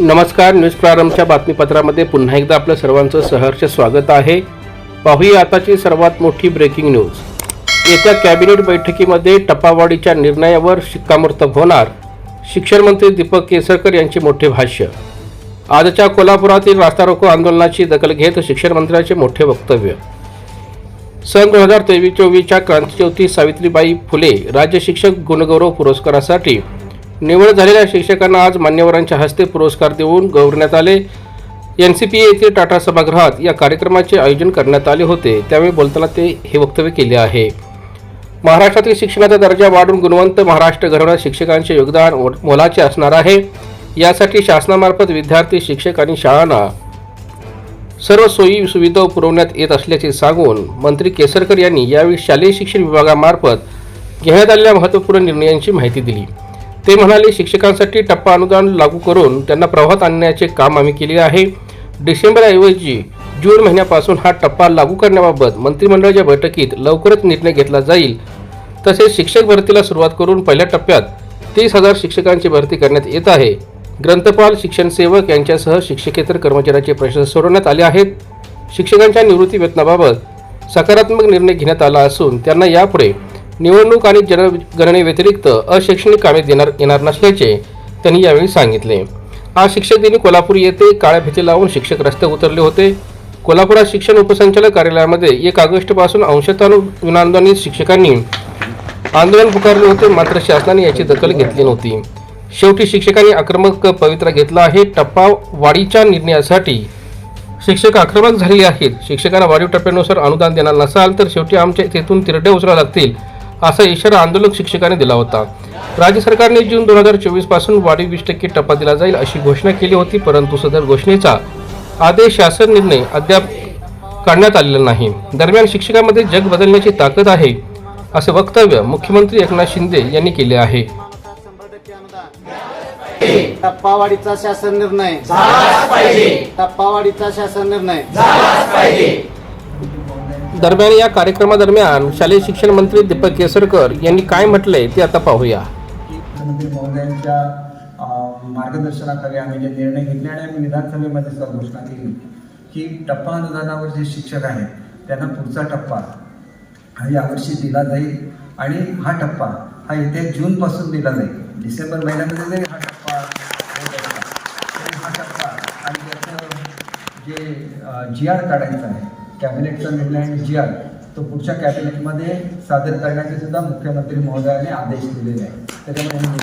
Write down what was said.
नमस्कार न्यूज प्रारंभच्या बातमीपत्रामध्ये पुन्हा एकदा आपलं सर्वांचं सहर्ष स्वागत आहे. पाहूया आताची सर्वात मोठी ब्रेकिंग न्यूज येत्या कॅबिनेट बैठकीमध्ये टप्पावाढीच्या निर्णयावर शिक्कामोर्तब होणार शिक्षण मंत्री दीपक केसरकर यांचे मोठे भाष्य. आजच्या कोल्हापुरातील रास्ता रोको आंदोलनाची दखल घेत शिक्षण मंत्र्याचे मोठे वक्तव्य. सन दोन हजार तेवीस चोवीसच्या क्रांतिज्योती सावित्रीबाई फुले राज्य शिक्षक गुणगौरव पुरस्कारासाठी निवड झालेल्या शिक्षकांना आज मान्यवरांच्या हस्ते पुरस्कार देऊन गौरवण्यात आले. एन सी पी येथील टाटा सभागृहात या कार्यक्रमाचे आयोजन करण्यात आले होते. त्यावेळी बोलताना ते हे वक्तव्य केले आहे. महाराष्ट्रातील शिक्षणाचा दर्जा वाढून गुणवंत महाराष्ट्र घडवण्यात शिक्षकांचे योगदान मोलाचे असणार आहे. यासाठी शासनामार्फत विद्यार्थी शिक्षक आणि शाळांना सर्व सोयी सुविधा पुरवण्यात येत असल्याचे सांगून मंत्री केसरकर यांनी यावेळी शालेय शिक्षण विभागामार्फत घेण्यात आलेल्या महत्त्वपूर्ण निर्णयांची माहिती दिली. ते म्हणाले शिक्षकांसाठी टप्पा अनुदान लागू करून त्यांना प्रवाहात आणण्याचे काम आम्ही केले आहे. डिसेंबरऐवजी जून महिन्यापासून हा टप्पा लागू करण्याबाबत मंत्रिमंडळाच्या बैठकीत लवकरच निर्णय घेतला जाईल. तसेच शिक्षक भरतीला सुरुवात करून पहिल्या टप्प्यात तीस हजार शिक्षकांची भरती करण्यात येत आहे. ग्रंथपाल शिक्षण सेवक यांच्यासह शिक्षकेतर कर्मचाऱ्यांचे प्रश्न सोडवण्यात आले आहेत. शिक्षकांच्या निवृत्ती वेतनाबाबत सकारात्मक निर्णय घेण्यात आला असून त्यांना यापुढे निवडणूक आणि जनगणनेव्यतिरिक्त अशैक्षणिक कामे देणार येणार नसल्याचे त्यांनी यावेळी सांगितले. आज शिक्षक दिनी कोल्हापूर येथे काळ्या भीती लावून शिक्षक रस्त्यावर उतरले होते. कोल्हापुरात शिक्षण उपसंचालक कार्यालयामध्ये एक ऑगस्टपासून अंशतः विनांदोलित शिक्षकांनी आंदोलन पुकारले होते मात्र शासनाने याची दखल घेतली नव्हती. शेवटी शिक्षकांनी आक्रमक पवित्रा घेतला आहे. टप्पा वाढीच्या निर्णयासाठी शिक्षक आक्रमक झालेले आहेत. शिक्षकांना वाढीव टप्प्यानुसार अनुदान देणार नसाल तर शेवटी आमच्या तेथून तिरड्या उचलाव्या लागतील. असा इशारा आंदोलक शिक्षकांनी दिला होता. राज्य सरकारने जून दोन हजार चोवीसपासून वाढीव वीस टक्के टप्पा दिला जाईल अशी घोषणा केली होती परंतु सदर घोषणेचा आदेश शासन निर्णय अद्याप काढण्यात आलेला नाही. दरम्यान शिक्षकांमध्ये जग बदलण्याची ताकद आहे असे वक्तव्य मुख्यमंत्री एकनाथ शिंदे यांनी केले आहे. टप्पावाढीचा शासन निर्णय. टप्पावाढीचा शासन निर्णय. दरम्यान या कार्यक्रमादरम्यान शालेय शिक्षण मंत्री दीपक केसरकर यांनी काय म्हटलंय ते आता पाहूया. मुख्यमंत्री महोदयांच्या मार्गदर्शनाखाली आम्ही जे निर्णय घेतले आणि आम्ही विधानसभेमध्ये सर घोषणा केली की टप्पा अनुदानावर जे शिक्षक आहेत त्यांना पुढचा टप्पा हा यावर्षी दिला जाईल आणि हा टप्पा हा येत्या जूनपासून दिला जाईल. डिसेंबर महिन्यामध्ये जरी हा टप्पा हा टप्पा आणि त्याचं जे जी आर काढायचं आहे कॅबिनेटचा निर्णय जी आहे तो पुढच्या कॅबिनेटमध्ये सादर करण्याचे सुद्धा मुख्यमंत्री महोदयाने आदेश दिलेले आहेत. त्याच्यामुळे